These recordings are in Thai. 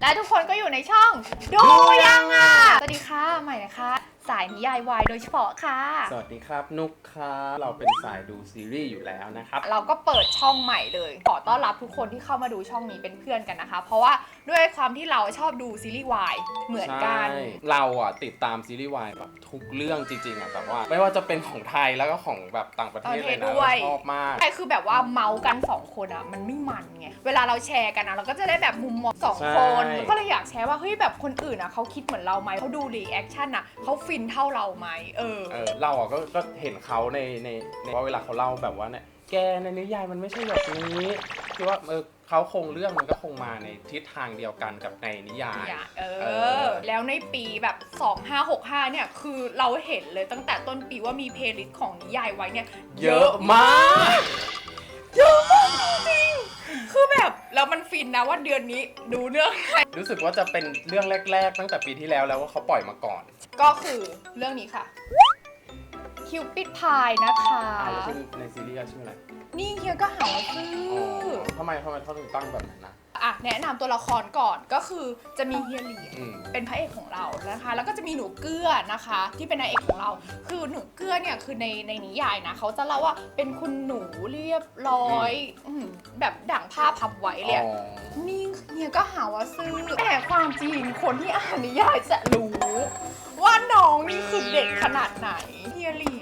และทุกคนก็อยู่ในช่อง ดูยังอะ สวัสดีค่ะ ใหม่นะคะ สายนิยายวายโดยเฉพาะค่ะ สวัสดีครับนุกครับเราเป็นสายดูซีรีส์อยู่แล้วนะครับ เราก็เปิดช่องใหม่เลย ขอต้อนรับทุกคนที่เข้ามาดูช่องนี้เป็นเพื่อนกันนะคะ เพราะว่าด้วยความที่เราชอบดูซีรีส์วายเหมือนกัน ใช่เราอะติดตามซีรีส์วายแบบทุกเรื่องจริงๆอะแบบว่า ไม่ว่าจะเป็นของไทยแล้วก็ของแบบต่างประเทศเลยนะด้วยเราชอบมาก ใช่คือแบบว่าเมาส์กันสองคนอะมันไม่มันไงเวลาเราแชร์กันนะเราก็จะได้แบบมุมมองสองใช่ คนก็เลยอยากแชร์ว่าเฮ้ยแบบคนอื่นอะเขาคิดเหมือนเราไหมเขาดูรีแอคชั่นอะเขาฟินเท่าเราไหมเออ เออเราอะก็ก็เห็นเขาในในในว่าเวลาเขาเล่าแบบว่าเนี่ยแกในนิยายมันไม่ใช่แบบนี้ คือว่าเออเขาคงเรื่องมันก็คงมาในทิศทางเดียวกันกับในนิยายเนี่ยเอเออ อ แล้วในปีแบบ 2565 เนี่ย คือเราเห็นเลยตั้งแต่ต้นปีว่ามีเพลย์ลิสต์ของนิยายไว้เนี่ยเยอะมากเยอะมากจริงๆคือแบบแล้วมันฟินนะว่าเดือนนี้ดูเรื่องอะไรรู้สึกว่าจะเป็นเรื่องแรก ๆ ตั้งแต่ปีที่แล้วแล้วว่าเขาปล่อยมาก่อนก็คือเรื่องนี้ค่ะคิวปิดพายนะคะ อ่าแล้วชื่อในซีรีส์อะชื่ออะไร นี่เฮียก็หาว่าซื้ออ๋ออทำไมทำไมเขาถึงตั้งแบบนั้นนะ อะแนะนำตัวละครก่อนก็คือจะมีเฮียเหลียญอืม เป็นพระเอกของเรานะคะ แล้วก็จะมีหนูเกื้อนะคะ ที่เป็นนางเอกของเรา คือหนูเกื้อเนี่ยคือในในนิยายนะเขาจะเล่าว่าเป็นคุณหนูเรียบร้อยอืมแบบดั่งภาพพับไว้เลยอะอ๋อนี่เฮียก็หาว่าซื้อแต่ความจริงคนที่อ่านนิยายจะรู้ ว่าน้องนี่คือเด็กขนาดไหนเฮียเหรีย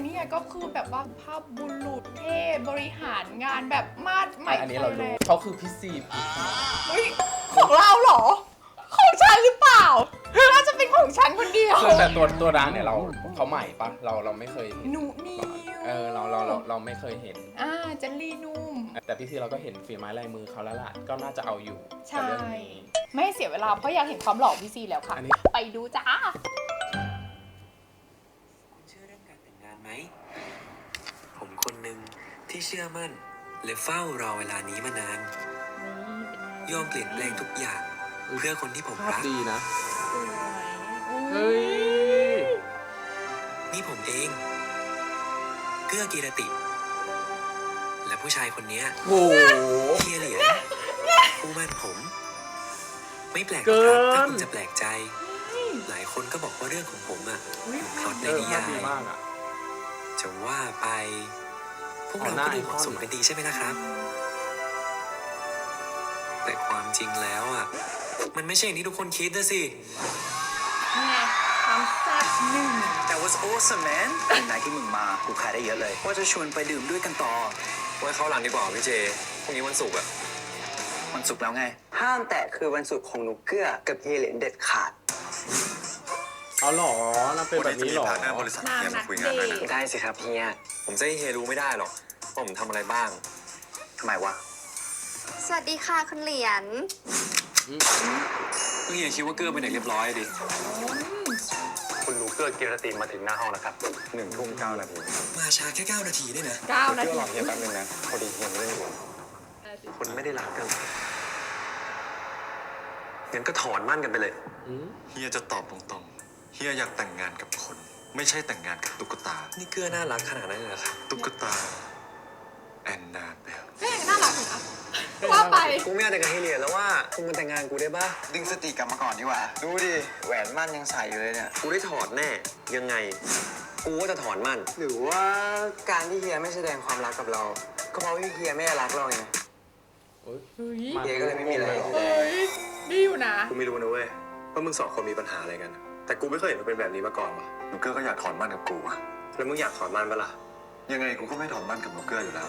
ญในนิยายก็คือแบบว่าภาพบุรุษเท่บริหารงานแบบมาดใหม่อันนี้เราไฟแรรู้งเขาคือพี่ซีพีเฮ้ยของเราเหรอ ของฉันหรือเปล่าน่าจะเป็นของฉันคนเดียวคือแต่ตัวตัวร้านเนี่ยเราเขาใหม่ปะเราเราไม่เคยเห็นหนูนิวเออเราเราเราเราไม่เคยเห็น อ่าเจลลี่นุ่ม แต่พี่ซีเราก็เห็นฝีไม้ลายมือเขาแล้วล่ะก็น่าจะเอาอยู่ใช่กับเรื่องนี้ไม่ให้เสียเวลาเพราะอยากเห็นความหล่อพี่ซีแล้วค่ะอันนี้ไปดูจ้า หนึ่งที่เชื่อมั่น และเฝ้ารอเวลานี้มานาน ยอมเปลี่ยนแปลงทุกอย่าง เพื่อคนที่ผมภาพรัก ดีนะ เฮ้เฮ้ยนี่ผมเอง เกื้อกีรติ และผู้ชายคนเนี้ยโอ้โหเฮียเหรียญผู้มั่นผม ไม่แปลกหรเกิอกครับถ้าคุนณจะแปลกใจ หลายคนก็บอกว่าเรื่องของผมอะอุ๊ยพล็อตในเออนิภาพยาดียมากอะ จะว่าไป พวกอ๋อเราหน้าก็ดูไอเหคอนมาะสมกันดีใช่ไหมล่ะครับ แต่ความจริงแล้วอะ มันไม่ใช่อย่างที่ทุกคนคิดนะสิ นี่ไงความแซ่บหนึ่ง That was awesome man เป็นไหนที่มึงมากูขายได้เยอะเลย ว่าจะชวนไปดื่มด้วยกันต่อ ไว้เข้าหลังดีกว่าพี่เจ พรุ่งนี้วันศุกร์อะมันสุกร์แล้วไง ห้ามแตะคือวันศุกร์ของหนูเกื้อกับเฮเลนเด็ดขาด เอาเหรอนั่นเป็นแบบนี้เหรอนางนักเดทได้สิครับเฮีย ผมจะให้เฮรู้ไม่ได้หรอกว่าผมทำอะไรบ้างทำไมวะสวัสดีค่ะคุณเหรียญเฮียคิดว่าเกื้อเป็นเด็กเรียบร้อยดิคุณลูเกอร์กิรติมาถึงหน้าห้องแล้วครับหนึ่งทุ่มเก้านาทีมาช้าแค่9นาทีเนี่ยนะเก้านาที รอเฮียแป๊บนึงนะพอดีเฮียไม่ได้อยู่คุณไม่ได้รักกันงั้นก็ถอนมั่นกันไปเลยอืมเฮียจะตอบตรงๆ เฮียอยากแต่งงานกับคน ไม่ใช่แต่งงานกับตุ๊กตา นี่เกื้อน่ารักขนาดนั้นเลยเหรอครับตุ๊กตา แอนนาเบลเฮ้ยน่ารักอยู่นะว่าไป กูไม่อยากแต่งกับเฮเลนแล้วว่าคุณมาแต่งงานกูได้ปะดึงสติกลับมาก่อนดีกว่า ดูดิ แหวนมั่นยังใส่อยู่เลยเนี่ย กูได้ถอดแน่ ยังไง กูก็จะถอนมั่น หรือว่าการที่เฮียไม่แสดงความรักกับเรา ก็เพราะว่าเฮียไม่ได้รักเราไงโอ๊ยเฮ้ยมาเฮียก็เลยไม่มีอะไร เฮ้ยดีอยู่นะ กูไม่รู้นะเว้ยว่ามึงสองคนมีปัญหาอะไรกัน แต่กูไม่เคยเห็นมันเป็นแบบนี้มาก่อนว่ะหนูเกอร์ก็อยากถอนมั่นกับกูอะแล้วมึงอยากถอนมันปะล่ะยังไงกูก็ไม่ถอนมั่นกับหนูเกอร์อยู่แล้ว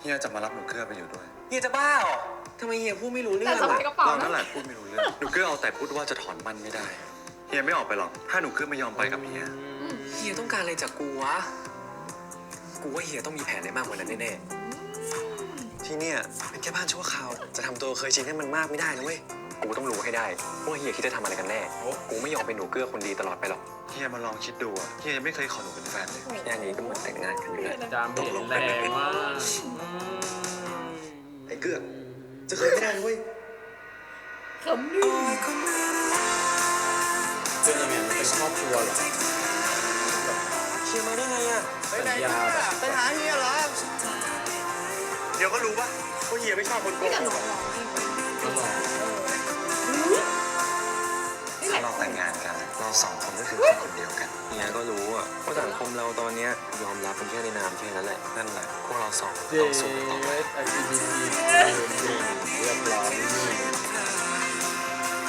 เฮียจะมารับหนูเกอร์ไปอยู่ด้วยเฮียจะบ้าเหรอทำไมเฮียพูดไม่รู้เรื่แต่องสะอะพายกระเป๋าเรานะ นั่นแหละพูดไม่รู้เรื่องหนูเกอร์เอาแต่พูดว่าจะถอนมั่นไม่ได้เฮียไม่ออกไปหรอกถ้าหนูเกอร์ไม่ยอมไปกับเฮียเฮียต้องการอะไรจากกูวะ กูว่าเฮียต้องมีแผนอะไรมากกว่านั้นแน่ๆที่เนี่ยเป็นแค่บ้านชั่วคราว จะทำตัวเคยชินให้มันมากไม่ได้นะเว้ย กูต้องรู้ให้ได้ว่าเฮียคิดจะทำอะไรกันแน่กูไม่ยอมเป็นหนูเกื้อคนดีตลอดไปหรอกเฮียมาลองคิดดูอะเฮียยังไม่เคยขอหนูเป็นแฟนเลยแค่นี้ก็เหมือนแต่งงานกันอยู่แล้วจามเห็นแรงมากอืมไอ้เกื้อจะเคยไม่ได้นะเว้ยเขิมหนึ่งเป็นยังไงมันเป็นครอบครัวเหรอเฮียมาได้ไงอะสัญญาแบบไปหาเฮียเดี๋ยวก็รู้ปะว่าเฮียไม่ชอบคนโกไม่ง ยยอมรับเป็นแค่ในนามแค่นั้นแหละนั่นแหละพวกเราสองเย้ ต้องสู้กันต่อไป LGBT เรียบร้อย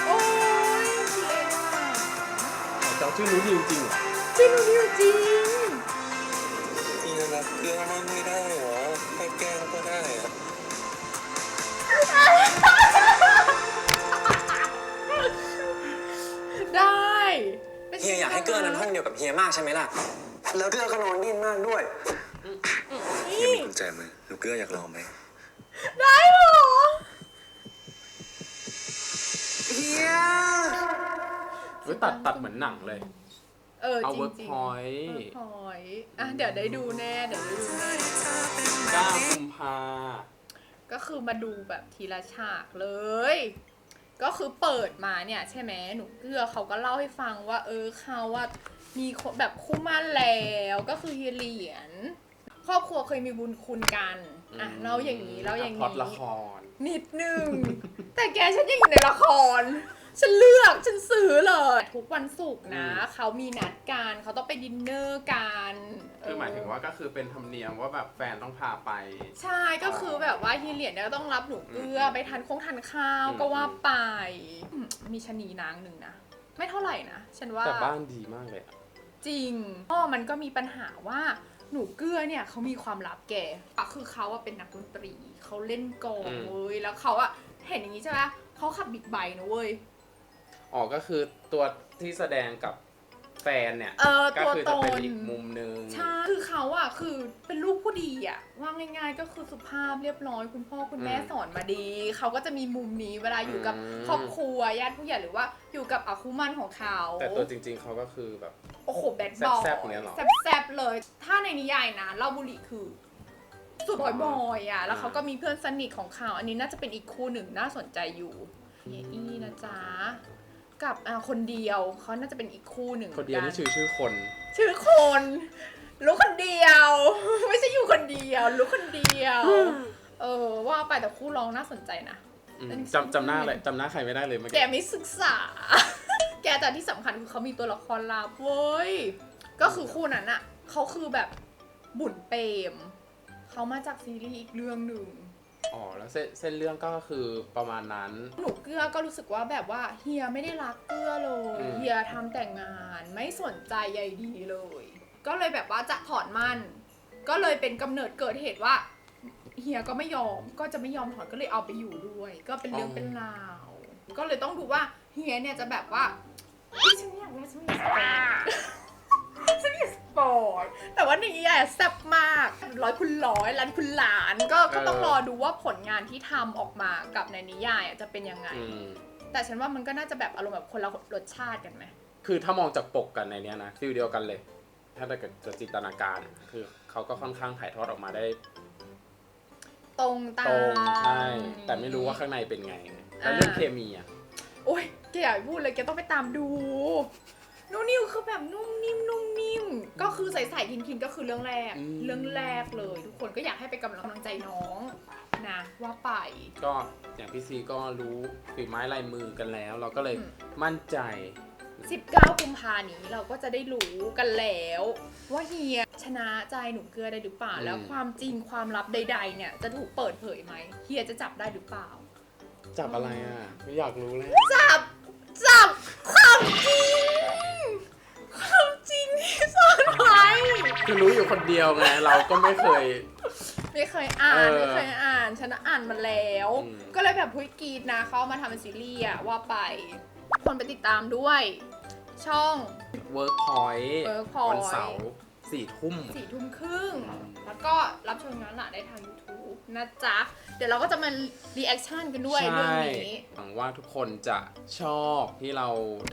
โอ้ยพี่เอ็นค่ะเจ้าชื่อรู้นิวจริงเหรอจริงนิวจริงเฮียรักเกลือมันไม่ได้เหรอแค่แกล้งก็ได้อะได้เฮียอยากให้เกลือนอนห้องเดียวกับเฮียมากใช่ไหมล่ะ แล้วเกลือก็นอนดิ้นมากด้วยเฮียมีกุญแจมือหนูเกื้ออยากลองไหมได้เหรอเฮียเฮ้ยตัดตัดเหมือนหนังเลย เออเอาจริงเวิร์กจริงพอยต์พอยอะเดี๋ยวได้ดูแน่เดี๋ยวได้ดูแน่9กุมภาก็คือมาดูแบบทีละฉากเลย ก็คือเปิดมาเนี่ยใช่ไหมหนูเกื้อเขาก็เล่าให้ฟังว่า เออเขาว่ามีคนแบบคู่หมั่นแล้วก็คือเฮียเหรียญครอบครัวเคยมีบุญคุณกันอะเล่าอย่างนี้เล่าอย่างพล็อตนี้ละคร นิดนึง แต่แกฉันยังอยู่ในละคร ฉันเลือกฉันซื้อเลย ทุกวันศุกร์นะอืมเขามีนัดกันเขาต้องไปดินเนอร์กันคือหมายถึงว่าก็คือเป็นธรรมเนียมว่าแบบแฟนต้องพาไป ใช่ก็คือแบบว่าเฮียเหรียญเนี่ยก็ต้องรับหนูเอื้ออมไปทานคงทานข้าวอืมก็ว่าไปอืมมีชะนีนางหนึ่งนะ ไม่เท่าไหร่นะ ฉันว่า แต่บ้านดีมากเลยอะจริงพ่อมันก็มีปัญหาว่าหนูเกื้อเนี่ยเขามีความลับแกอะคือเขาอะเป็นนักดนตรี เขาเล่นกลองเว้ย แล้วเขาอะเห็นอย่างนี้ใช่ไหมเขาขับบิ๊กไบค์นะเว้ย อ๋อก็คือตัวที่แสดงกับแฟนเนี่ย เออก็ตัวคือตจะเป็นนอีกมุมนึง ใช่คือเขาอะคือเป็นลูกผู้ดีอะว่าง่าย ๆ ก็คือสุภาพเรียบร้อยคุณพ่อคุณแม่อืมสอนมาดี เขาก็จะมีมุมนี้เวลาอยู่กับอืม ครอบครัวญาติผู้ใหญ่หรือว่าอยู่กับอาคุมันของเขา แต่ตัวจริง ๆเขาก็คือแบบ โอ้โหแบดบอยแซ่บๆเนี่ยเหรอแซบๆเลย ถ้าในนิยายนะเล่าบุหรี่คือสุดบอยบอยๆอะแล้วเขาก็มีเพื่อนสนิทของเขา อันนี้น่าจะเป็นอีกคู่หนึ่งน่าสนใจอยู่เยอี้นะจ๊ะ กับอ่าคนเดียวเขาน่าจะเป็นอีกคู่หนึ่งคนเดียวหมืนี่อชื่อชื่อคน ชื่อคนรู้คนเดียว ไม่ใช่อยู่คนเดียวรู้คนเดียว เออ ว่าไปแต่คู่ร้องน่าสนใจนะอืมเป็นจำจำหน้าเลยจำหน้าใครไม่ได้เลยเมื่อแกกี้ไม่ศึกษา แกแต่ที่สำคัญคือเขามีตัวละครลับเว้ย ก็คือคู่นั้นอะเขาคือแบบบุญเปรมเขามาจากซีรีส์อีกเรื่องหนึ่ง อ๋อแล้วเส้นเส้นเรื่องก็คือประมาณนั้น หนูเกื้อก็รู้สึกว่าแบบว่าเฮียไม่ได้รักเกื้อเลย อืม เฮียทำแต่งงานไม่สนใจใยดีเลย ก็เลยแบบว่าจะถอนมันก็เลยเป็นกำเนิดเกิดเหตุว่า เฮียก็ไม่ยอมก็จะไม่ยอมถอนก็เลยเอาไปอยู่ด้วย ก็เป็นเรื่องเป็นราว ก็เลยต้องดูว่าเฮียเนี่ยจะแบบว่าเฮ้ยฉันอยากรู้ฉันอยากสปอย ฉันอยากสปอยแต่ว่าในนี้อะแซ่บมากร้อยคุณร้อยล้านคุณล้านก็ก็ต้องรอดูว่าผลงานที่ทำออกมากับในนิยายอะจะเป็นยังไง อืมแต่ฉันว่ามันก็น่าจะแบบอารมณ์แบบคนละรสชาติกันไหมคือถ้ามองจากปกกันในเนี้ยนะฟิลเดียวกันเลย ถ้าแต่เกิดจะจินตนาการ คือเขาก็ค่อนข้างถ่ายทอดออกมาได้ตรงตาตรงมใช่แต่ไม่รู้ว่าข้างในเป็นไงแล้วเรื่องอ่า เคมีอะ โอ้ยแกอย่าพูดเลยแกต้องไปตามดูนุ่นนิวคือแบบนุ่มนิ่มนุ่มนิ่ม ก็คือใส่ๆคินๆก็คือเรื่องแรก อืม เรื่องแรกเลย ทุกคนก็อยากให้ไปกำลังใจน้องนะว่าไป ก็อย่างพี่ซีก็รู้ฝีไม้ลายมือกันแล้ว เราก็เลยอืม มั่นใจ 19กุมภานี้เราก็จะได้รู้กันแล้ว ว่าเฮียชนะใจหนูเกลือได้หรือเปล่า อืม แล้วความจริงความลับใด ๆ เนี่ยจะถูกเปิดเผยไหมเฮียจะจับได้หรือเปล่า จับอะไรอะ ไม่อยากรู้เลยจับจับ คือรู้อยู่คนเดียวไงเราก็ไม่เคย ไม่เคยอ่านเออไม่เคยอ่านฉันอ่านมาแล้ว อืม ก็เลยแบบพุ้ยกรีดนะเขาเอามาทำเป็นซีรีส์อะว่าไป คนไปติดตามด้วย ช่อง Workpoint Workpoint วันเสาร์ สี่ทุ่ม สี่ทุ่มครึ่งอืมแล้วก็รับชมย้อนหลังได้ทาง YouTube นะจ๊ะ เดี๋ยวเราก็จะมารีแอคชั่นกันด้วยเรื่องนี้ หวังว่าทุกคนจะชอบที่เรา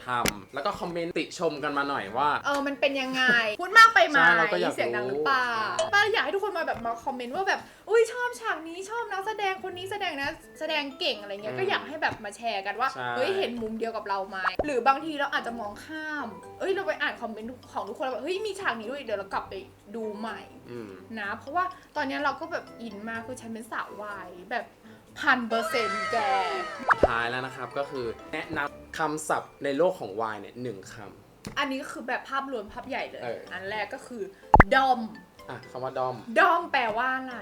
ทำแล้วก็คอมเมนต์ติชมกันมาหน่อยว่า เออ มันเป็นยังไง พูดมากไปไหมใช่เราก็อยากรู้ เสียงดังหรือเปล่าป้าอยากให้ทุกคนคนมาแบบมาคอมเมนต์ว่าแบบ อุ้ยชอบฉากนี้ชอบนักแสดงคนนี้แสดงนะแสดงเก่งอะไรเงี้ยอืมก็อยากให้แบบมาแชร์กันว่า ใช่ เฮ้ย เห็นมุมเดียวกับเราไหมหรือบางทีเราอาจจะมองข้าม เอ้ย เราไปอ่านคอมเมนต์ของทุกคนแล้วแบบ เฮ้ย มีฉากนี้ด้วย เดี๋ยวเรากลับไปดูใหม่อืม นะ เพราะว่าตอนเนี้ยเราก็แบบอินมากคือฉันเป็นสาววายแบบพันเปอร์เซ็นต์แก ท้ายแล้วนะครับก็คือแนะนำคำศัพท์ในโลกของวายเนี่ยหนึ่งค อันนี้ก็คือแบบภาพรวมภาพใหญ่เลย เอออัอันแรกก็คือดอมำอะคำว่าดอม ดอมแปลว่าอะไร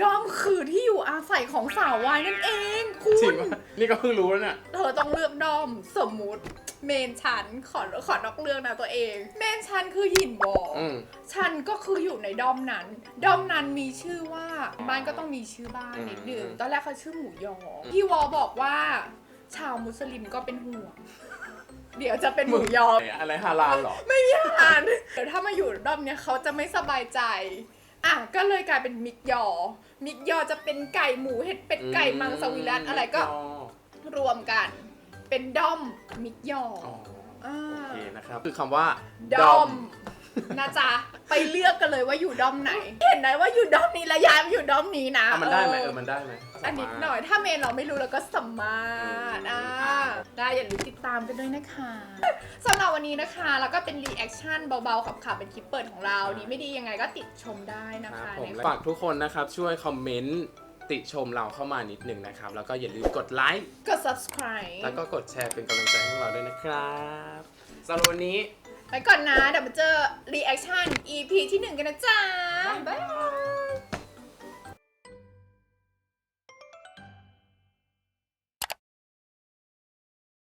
ดอมคือที่อยู่อาศัยของสาววายนั่นเองคุจริณงปะนี่ก็เพิ่งรู้แล้วเนี่ย เธอต้องเลือกดอมสมมุติ เมนฉันขอขอนอกเรื่องนะตัวเอง เมนฉันคือหยินวออืมฉันก็คืออยู่ในดอมนั้น ดอมนั้นมีชื่อว่าบ้านก็ต้องมีชื่อบ้านนิดนึงอืม ตอนแรกเขาชื่อหมูยออพี่วอบอกว่า ชาวมุสลิมก็เป็นห่วงเดี๋ยวจะเป็นหมูยอ อะไรฮาลาลเหรอ ไม่มีอ่านเดี๋ยวถ้ามาอยู่ดอมเนี้ยเขาจะไม่สบายใจ อะ ก็เลยกลายเป็นมิกยอ มิกยอจะเป็นไก่หมูเห็ดเป็ดไก่มังสวิรัตอะไรก็รวมกัน เป็นดอมมิกยออ๋ออ่าโอเคนะครับ คือคำว่าดอม นะจ๊ะ ไปเลือกกันเลยว่าอยู่ดอมไหน เห็นไหมว่าอยู่ดอมนี้แล้วย้ายมาอยู่ดอมนี้นะอะมันได้ไหมเอเอออมันได้ไหมอันนิดหน่อย ถ้าเมนเราไม่รู้เราก็สามารถอ่าได้อย่าลืมติดตามกันด้วยนะคะสำหรับวันนี้นะคะ แล้วก็เป็นรีแอคชั่นเบาๆขับๆเป็นคลิปเปิดของเรา ดีไม่ดียังไงก็ติดชมได้นะครัคะบผมในฝากทุกคนนะครับช่วยคอมเมนต์ ติชมเราเข้ามานิดหนึ่งนะครับ แล้วก็อย่าลืมกดไลค์ กด subscribe แล้วก็กดแชร์เป็นกำลังใจให้พวกเราด้วยนะครับสำหรับวันนี้ ไปก่อนนะเดี๋ยวมาเจอรีแอคชั่น EP ที่หนึ่งกันนะจ๊ะ บ๊ายบาย